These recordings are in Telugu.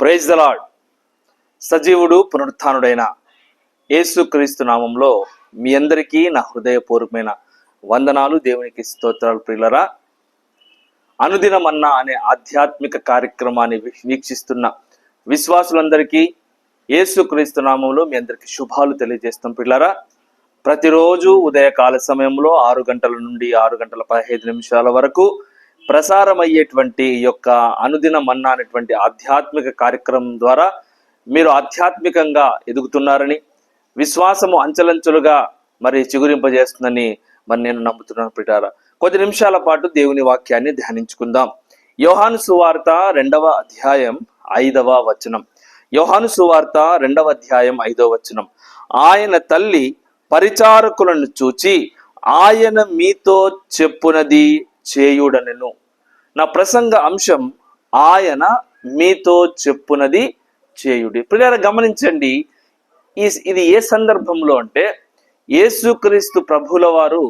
ప్రైజ్ దలాడ్ సజీవుడు పునరుత్డైన యేసుక్రీస్తు నామంలో మీ అందరికీ నా హృదయపూర్వకమైన వందనాలు దేవునికి స్తోత్రాలు ప్రియులరా. అనుదినమన్నా అనే ఆధ్యాత్మిక కార్యక్రమాన్ని వీక్షిస్తున్న విశ్వాసులందరికీ యేసుక్రీస్తు నామంలో మీ అందరికీ శుభాలు తెలియజేస్తాం పిల్లరా ప్రతిరోజు ఉదయకాల సమయంలో ఆరు గంటల నుండి ఆరు గంటల పదహైదు నిమిషాల వరకు ప్రసారమయ్యేటువంటి యొక్క అనుదిన మన్నా అనేటువంటి ఆధ్యాత్మిక కార్యక్రమం ద్వారా మీరు ఆధ్యాత్మికంగా ఎదుగుతున్నారని విశ్వాసము అంచెలంచెలుగా మరి చిగురింపజేస్తుందని మరి నేను నమ్ముతున్నాను పిటారా కొద్ది నిమిషాల పాటు దేవుని వాక్యాన్ని ధ్యానించుకుందాం. యోహాను సువార్త రెండవ అధ్యాయం ఐదవ వచనం. యోహాను సువార్త రెండవ అధ్యాయం ఐదవ వచనం. ఆయన తల్లి పరిచారకులను చూచి ఆయన మీతో చెప్పునది చేయుడనెను. నా ప్రసంగ అంశం ఆయన మీతో చెప్పునది చేయుడి. ప్రియార గమనించండి ఈ ఇది ఏ సందర్భంలో అంటే యేసుక్రీస్తు ప్రభుల వారు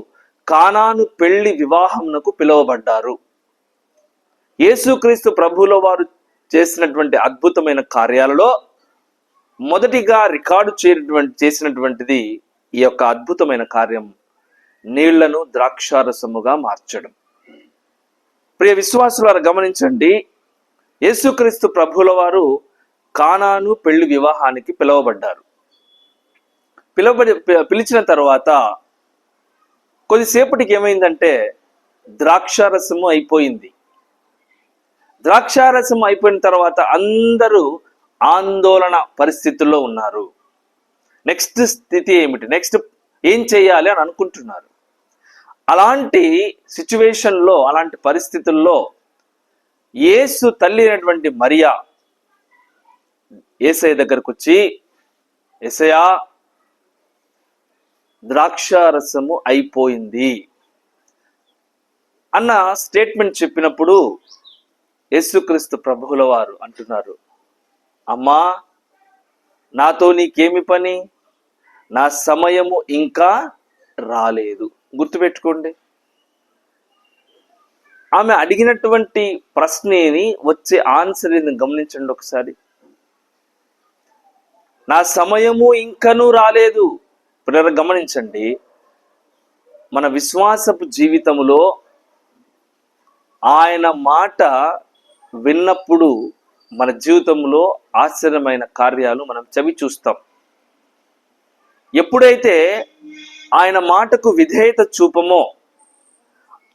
కానాను పెళ్ళి వివాహమునకు పిలువబడ్డారు. యేసుక్రీస్తు ప్రభుల వారు చేసినటువంటి అద్భుతమైన కార్యాలలో మొదటిగా రికార్డు చేయటువంటి చేసినటువంటిది ఈ యొక్క అద్భుతమైన కార్యం నీళ్ళను ద్రాక్షారసముగా మార్చడం. ప్రియ విశ్వాసులారు గమనించండి. యేసుక్రీస్తు ప్రభుల వారు కానాను పెళ్ళి వివాహానికి పిలువబడ్డారు. పిలువబడి పిలిచిన తర్వాత కొద్దిసేపటికి ఏమైందంటే ద్రాక్షారసము అయిపోయింది. ద్రాక్షారసం అయిపోయిన తర్వాత అందరూ ఆందోళన పరిస్థితుల్లో ఉన్నారు. నెక్స్ట్ స్థితి ఏమిటి? నెక్స్ట్ ఏం చేయాలి అని అనుకుంటున్నారు. అలాంటి సిచ్యువేషన్లో అలాంటి పరిస్థితుల్లో యేసు తల్లి అయినటువంటి మరియా ఏసఐ దగ్గరకు వచ్చి ఏసయా ద్రాక్షారసము అయిపోయింది అన్న స్టేట్మెంట్ చెప్పినప్పుడు యేసుక్రీస్తు ప్రభువుల వారు అంటున్నారు అమ్మా నాతో నీకేమి పని? నా సమయము ఇంకా రాలేదు. గుర్తుపెట్టుకోండి. ఆమె అడిగినటువంటి ప్రశ్నని వచ్చే ఆన్సర్ గమనించండి ఒకసారి. నా సమయము ఇంకనూ రాలేదు. పిల్లలు గమనించండి. మన విశ్వాసపు జీవితంలో ఆయన మాట విన్నప్పుడు మన జీవితంలో ఆశ్చర్యమైన కార్యాలు మనం చవి చూస్తాం. ఎప్పుడైతే ఆయన మాటకు విధేయత చూపమో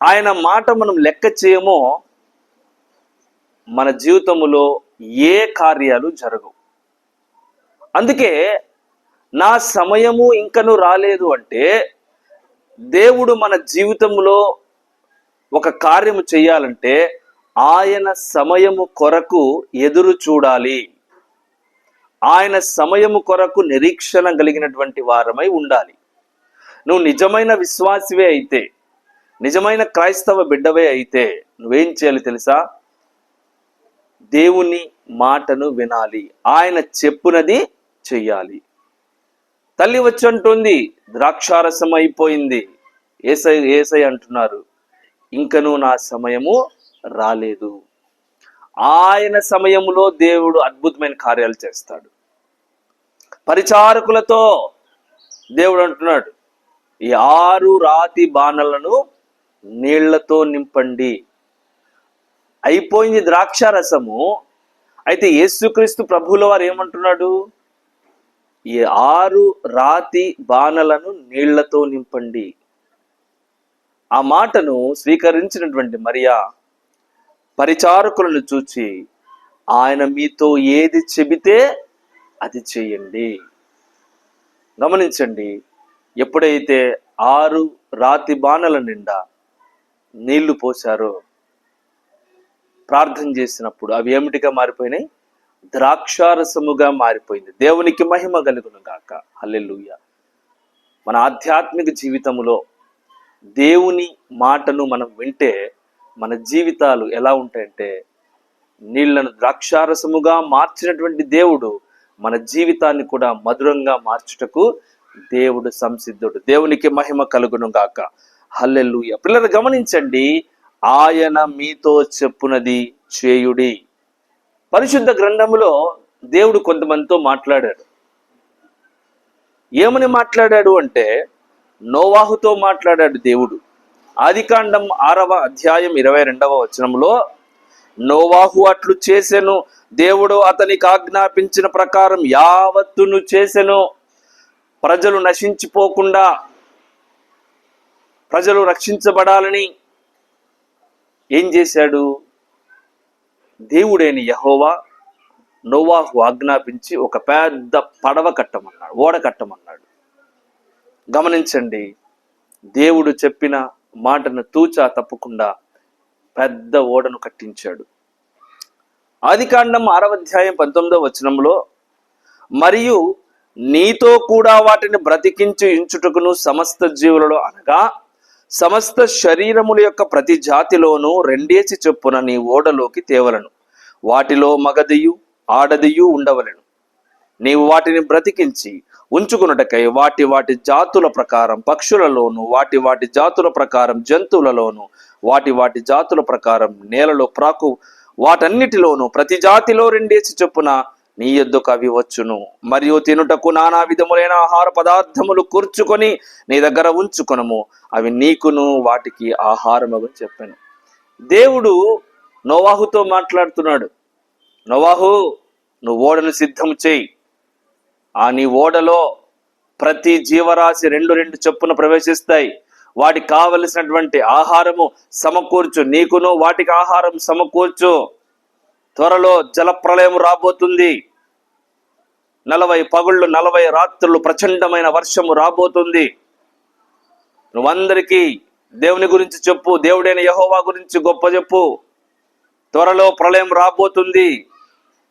ఆయన మాట మనం లెక్క చేయమో మన జీవితములో ఏ కార్యాలు జరగవు. అందుకే నా సమయము ఇంకను రాలేదు అంటే దేవుడు మన జీవితంలో ఒక కార్యము చేయాలంటే ఆయన సమయము కొరకు ఎదురు చూడాలి. ఆయన సమయము కొరకు నిరీక్షణ కలిగినటువంటి వారమై ఉండాలి. నువ్వు నిజమైన విశ్వాసివే అయితే నిజమైన క్రైస్తవ బిడ్డవే అయితే నువ్వేం చేయాలి తెలుసా? దేవుని మాటను వినాలి. ఆయన చెప్పునది చెయ్యాలి. తల్లి వచ్చి అంటుంది ద్రాక్షారసం అయిపోయింది. ఏసై ఏసై అంటున్నారు ఇంకనూ నా సమయము రాలేదు. ఆయన సమయములో దేవుడు అద్భుతమైన కార్యాలు చేస్తాడు. పరిచారకులతో దేవుడు అంటున్నాడు ఈ ఆరు రాతి బాణలను నీళ్ళతో నింపండి. అయిపోయింది ద్రాక్ష రసము అయితే యేసుక్రీస్తు ప్రభువుల వారు ఏమంటున్నాడు? ఈ ఆరు రాతి బాణలను నీళ్ళతో నింపండి. ఆ మాటను స్వీకరించినటువంటి మరియా పరిచారకులను చూచి ఆయన మీతో ఏది చెబితే అది చేయండి. గమనించండి ఎప్పుడైతే ఆరు రాతి బాణల నిండా నీళ్ళు పోశారో ప్రార్థన చేసినప్పుడు అవి ఏమిటిగా మారిపోయినాయి? ద్రాక్షారసముగా మారిపోయింది. దేవునికి మహిమ కలుగును గాక. హల్లెలుయ్య మన ఆధ్యాత్మిక జీవితంలో దేవుని మాటను మనం వింటే మన జీవితాలు ఎలా ఉంటాయంటే నీళ్ళను ద్రాక్షారసముగా మార్చినటువంటి దేవుడు మన జీవితాన్ని కూడా మధురంగా మార్చుటకు దేవుడు సంసిద్ధుడు. దేవునికి మహిమ కలుగును గాక హల్లెలూయ. పిల్లలు గమనించండి ఆయన మీతో చెప్పునది చేయుడి. పరిశుద్ధ గ్రంథములో దేవుడు కొంతమందితో మాట్లాడాడు. ఏమని మాట్లాడాడు అంటే నోవాహుతో మాట్లాడాడు దేవుడు. ఆదికాండం ఆరవ అధ్యాయం ఇరవై రెండవ వచనంలో నోవాహు అట్లు చేసెను దేవుడు అతనికి ఆజ్ఞాపించిన ప్రకారం యావత్తును చేసెను. ప్రజలు నశించిపోకుండా ప్రజలు రక్షించబడాలని ఏం చేశాడు? దేవుడైన యహోవా నోవాహు ఆజ్ఞాపించి ఒక పెద్ద పడవ కట్టమన్నాడు ఓడ కట్టమన్నాడు. గమనించండి దేవుడు చెప్పిన మాటను తూచా తప్పకుండా పెద్ద ఓడను కట్టించాడు. ఆదికాండం ఆరవ అధ్యాయం పంతొమ్మిదవ వచనంలో మరియు నీతో కూడా వాటిని బ్రతికించి ఇంచుటకును సమస్త జీవులలో అనగా సమస్త శరీరముల యొక్క ప్రతి జాతిలోనూ రెండేసి చొప్పున నీ ఓడలోకి తేవలను. వాటిలో మగదియు ఆడదియు ఉండవలెను. నీవు వాటిని బ్రతికించి ఉంచుకున్నటకై వాటి వాటి జాతుల ప్రకారం పక్షులలోను వాటి వాటి జాతుల ప్రకారం జంతువులలోను వాటి వాటి జాతుల ప్రకారం నేలలో ప్రాకు వాటన్నిటిలోనూ ప్రతి జాతిలో రెండేసి చొప్పున నీ యొద్దకు అవి వచ్చును. మరియు తినుటకు నానా విధములైన ఆహార పదార్థములు కూర్చుకొని నీ దగ్గర ఉంచుకొనము. అవి నీకును వాటికి ఆహారమని చెప్పాను. దేవుడు నోవాహుతో మాట్లాడుతున్నాడు. నోవాహు నువ్వు ఓడను సిద్ధం చేయి. ఆ నీ ఓడలో ప్రతి జీవరాశి రెండు రెండు చొప్పున ప్రవేశిస్తాయి. వాటికి కావలసినటువంటి ఆహారము సమకూర్చు. నీకును వాటికి ఆహారం సమకూర్చు. త్వరలో జలప్రలయం రాబోతుంది. నలభై పగుళ్ళు నలభై రాత్రులు ప్రచండమైన వర్షము రాబోతుంది. నువ్వందరికీ దేవుని గురించి చెప్పు దేవుడైన యహోవా గురించి గొప్ప చెప్పు. త్వరలో ప్రళయం రాబోతుంది.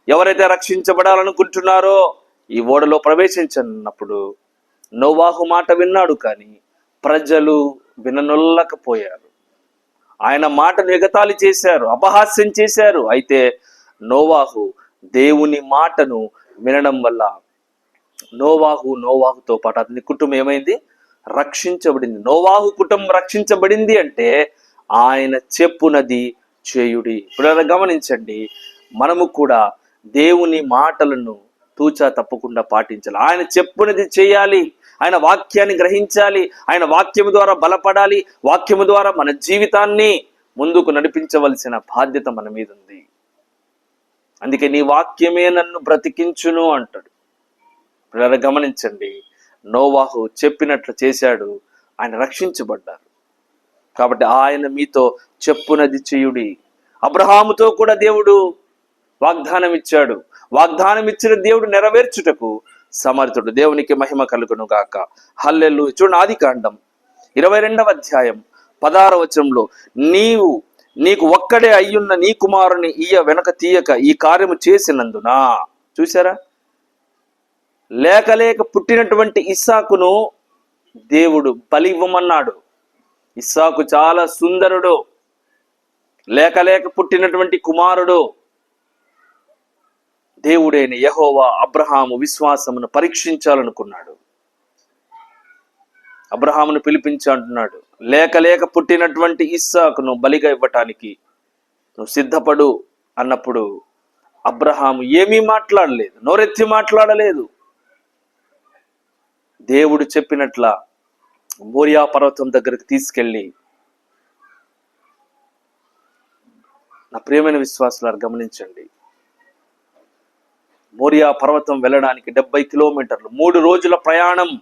ఎవరైతే రక్షించబడాలనుకుంటున్నారో ఈ ఓడలో ప్రవేశించన్నప్పుడు నోవాహు మాట విన్నాడు కానీ ప్రజలు విననొల్లకపోయారు. ఆయన మాటను ఎగతాళి చేశారు అపహాస్యం చేశారు. అయితే నోవాహు దేవుని మాటను వినడం వల్ల నోవాహు నోవాహుతో పాటు అతని కుటుంబం ఏమైంది? రక్షించబడింది. నోవాహు కుటుంబం రక్షించబడింది అంటే ఆయన చెప్పునది చేయుడి. ఇప్పుడు గమనించండి మనము కూడా దేవుని మాటలను తూచా తప్పకుండా పాటించాలి. ఆయన చెప్పునది చేయాలి ఆయన వాక్యాన్ని గ్రహించాలి ఆయన వాక్యము ద్వారా బలపడాలి వాక్యము ద్వారా మన జీవితాన్ని ముందుకు నడిపించవలసిన బాధ్యత మన మీద ఉంది. అందుకే నీ వాక్యమే నన్ను బ్రతికించును అంటాడు. పిల్లలు గమనించండి నోవాహు చెప్పినట్లు చేశాడు ఆయన రక్షించబడ్డారు. కాబట్టి ఆయన మీతో చెప్పునది చేయుడి. అబ్రహాముతో కూడా దేవుడు వాగ్దానం ఇచ్చాడు. వాగ్దానం ఇచ్చిన దేవుడు నెరవేర్చుటకు సమర్థుడు. దేవునికి మహిమ కలుగును గాక. హల్లెల్లు చూడండి ఆది కాండం. ఇరవై రెండవ అధ్యాయం పదార వచనంలో నీవు నీకు ఒక్కడే అయ్యున్న నీ కుమారుని ఈయ వెనక తీయక ఈ కార్యము చేసినందున. చూసారా లేక లేక పుట్టినటువంటి ఇస్సాకును దేవుడు బలి ఇవ్వమన్నాడు ఇస్సాకు చాలా సుందరుడు. లేక లేక పుట్టినటువంటి కుమారుడు. దేవుడైన యహోవా అబ్రహాము విశ్వాసమును పరీక్షించాలనుకున్నాడు. అబ్రహామును పిలిపించి అంటున్నాడు. లేక లేక పుట్టినటువంటి ఇస్సాకును బలిగా ఇవ్వటానికి నువ్వు సిద్ధపడు అన్నప్పుడు అబ్రహాము ఏమీ మాట్లాడలేదు నోరెత్తి మాట్లాడలేదు. దేవుడు చెప్పినట్ల మోరియా పర్వతం దగ్గరికి తీసుకెళ్ళి నా ప్రియమైన విశ్వాసులారు గమనించండి. మోరియా పర్వతం వెళ్ళడానికి డెబ్బై కిలోమీటర్లు మూడు రోజుల ప్రయాణం.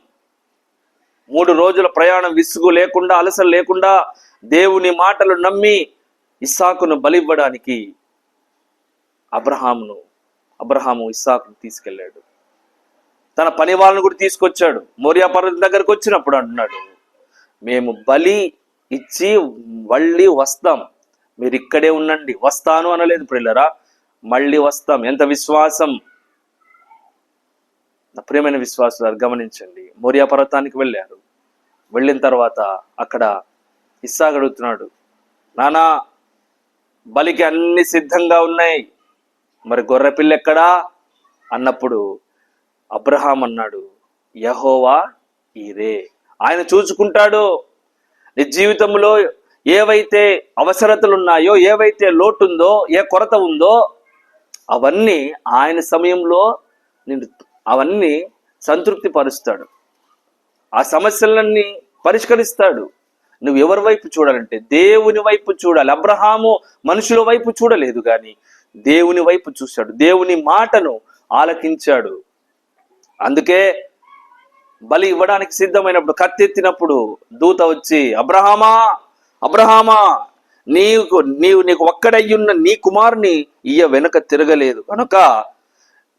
మూడు రోజుల ప్రయాణం విసుగు లేకుండా అలసలు లేకుండా దేవుని మాటలు నమ్మి ఇస్సాకును బలివ్వడానికి అబ్రహామును అబ్రహాము ఇస్సాకును తీసుకెళ్ళాడు. తన పని వాళ్ళను కూడా తీసుకొచ్చాడు. మోరియా పర్వతం దగ్గరకు వచ్చినప్పుడు అంటున్నాడు మేము బలి ఇచ్చి మళ్ళీ వస్తాం. మీరు ఇక్కడే ఉండండి. వస్తాను అనలేదు ప్రిల్లరా మళ్ళీ వస్తాం. ఎంత విశ్వాసం నా ప్రియమైన విశ్వాసాలు గమనించండి. మోరియా పర్వతానికి వెళ్ళారు. వెళ్ళిన తర్వాత అక్కడ ఇస్సాగడుగుతున్నాడు నానా బలికి అన్ని సిద్ధంగా ఉన్నాయి. మరి గొర్రె ఎక్కడా? అన్నప్పుడు అబ్రహాం అన్నాడు యహోవా ఈరే ఆయన చూసుకుంటాడు నీ జీవితంలో ఏవైతే అవసరతలు ఉన్నాయో ఏవైతే లోటు ఉందో ఏ కొరత ఉందో అవన్నీ ఆయన సమయంలో నేను అవన్నీ సంతృప్తి పరుస్తాడు ఆ సమస్యలన్నీ పరిష్కరిస్తాడు. నువ్వు ఎవరి వైపు చూడాలంటే దేవుని వైపు చూడాలి. అబ్రహాము మనుషుల వైపు చూడలేదు కానీ దేవుని వైపు చూశాడు. దేవుని మాటను ఆలకించాడు. అందుకే బలి ఇవ్వడానికి సిద్ధమైనప్పుడు కత్తెత్తినప్పుడు దూత వచ్చి అబ్రహామా అబ్రహామా నీకు నీవు నీకు ఒక్కడయ్యున్న నీ కుమారుని ఇయ్య వెనుక తిరగలేదు. కనుక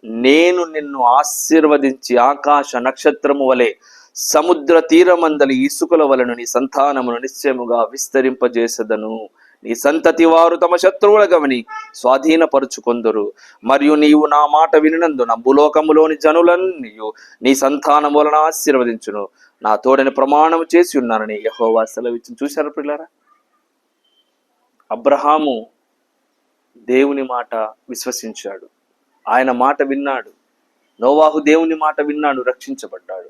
నేను నిన్ను ఆశీర్వదించి ఆకాశ నక్షత్రము వలె సముద్ర తీరమందలి ఇసుకల వలను నీ సంతానమును నిశ్చయముగా విస్తరింపజేసదను. నీ సంతతి వారు తమ శత్రువుల గమని స్వాధీనపరుచుకొందరు. మరియు నీవు నా మాట వినినందున భూలోకములోని జనులన్నీ నీ సంతానం వలన ఆశీర్వదించును. నా తోడని ప్రమాణం చేసి ఉన్నానని యహోవా సెలవిచ్చి చూశారు పిల్లారా అబ్రహాము దేవుని మాట విశ్వసించాడు. ఆయన మాట విన్నాడు. నోవాహు దేవుని మాట విన్నాడు రక్షించబడ్డాడు.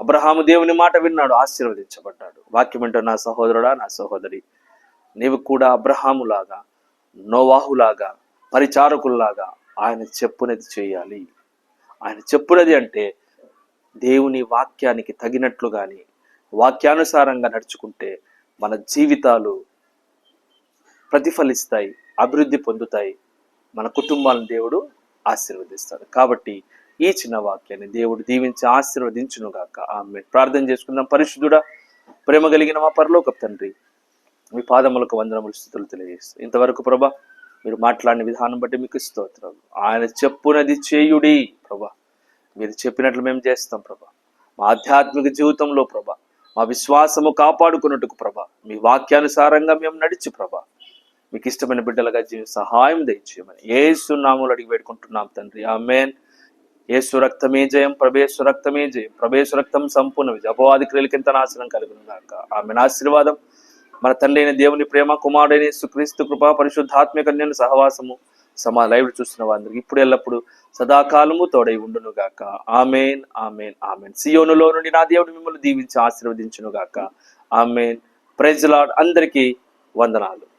అబ్రహాము దేవుని మాట విన్నాడు ఆశీర్వదించబడ్డాడు. వాక్యం ఏంటో నా సహోదరుడా నా సహోదరి నీవు కూడా అబ్రహాములాగా నోవాహులాగా పరిచారకుల్లాగా ఆయన చెప్పునది చేయాలి. ఆయన చెప్పునది అంటే దేవుని వాక్యానికి తగినట్లు కానీ వాక్యానుసారంగా నడుచుకుంటే మన జీవితాలు ప్రతిఫలిస్తాయి అభివృద్ధి పొందుతాయి మన కుటుంబాలను దేవుడు ఆశీర్వదిస్తాడు. కాబట్టి ఈ చిన్న వాక్యాన్ని దేవుడు దీవించి ఆశీర్వదించును గాక ఆమె ప్రార్థన చేసుకుందాం. పరిశుద్ధుడా ప్రేమ కలిగిన మా పరలోక తండ్రి మీ పాదములకు వందనములు స్థుతులు తెలియజేస్తాం ఇంతవరకు ప్రభా మీరు మాట్లాడిన విధానం బట్టి మీకు స్తోత్రం. ఆయన చెప్పునది చేయుడి ప్రభా. మీరు చెప్పినట్లు మేము చేస్తాం ప్రభా. మా ఆధ్యాత్మిక జీవితంలో ప్రభా మా విశ్వాసము కాపాడుకున్నట్టుకు ప్రభా మీ వాక్యానుసారంగా మేము నడిచి ప్రభా మీకు ఇష్టమైన బిడ్డలుగా జీవి సహాయం దయచేయమని ఏసు నాములు అడిగి పెట్టుకుంటున్నాం తండ్రి. ఆమెన్. ఏసు రక్తమే జయం ప్రభేసు రక్తమే జయం. ప్రభేసు రక్తం సంపూర్ణ విజయం. అపవాది క్రియలకింత నాశనం కలుగును గాక. ఆమె ఆశీర్వాదం మన తండ్రి అయిన దేవుని ప్రేమ కుమారుడైన సుక్రీస్తు కృప పరిశుద్ధాత్మిక నేను సహవాసము సమా లైవ్ చూస్తున్న వారందరికి ఇప్పుడు ఎల్లప్పుడు సదాకాలము తోడై ఉండును గాక. ఆమెన్. ఆమెన్. ఆమెన్. సియోనులో నుండి నా దేవుడు మిమ్మల్ని దీవించి ఆశీర్వదించును గాక. ఆమెన్. ప్రైజ్ లాడ్ అందరికీ వందనాలు.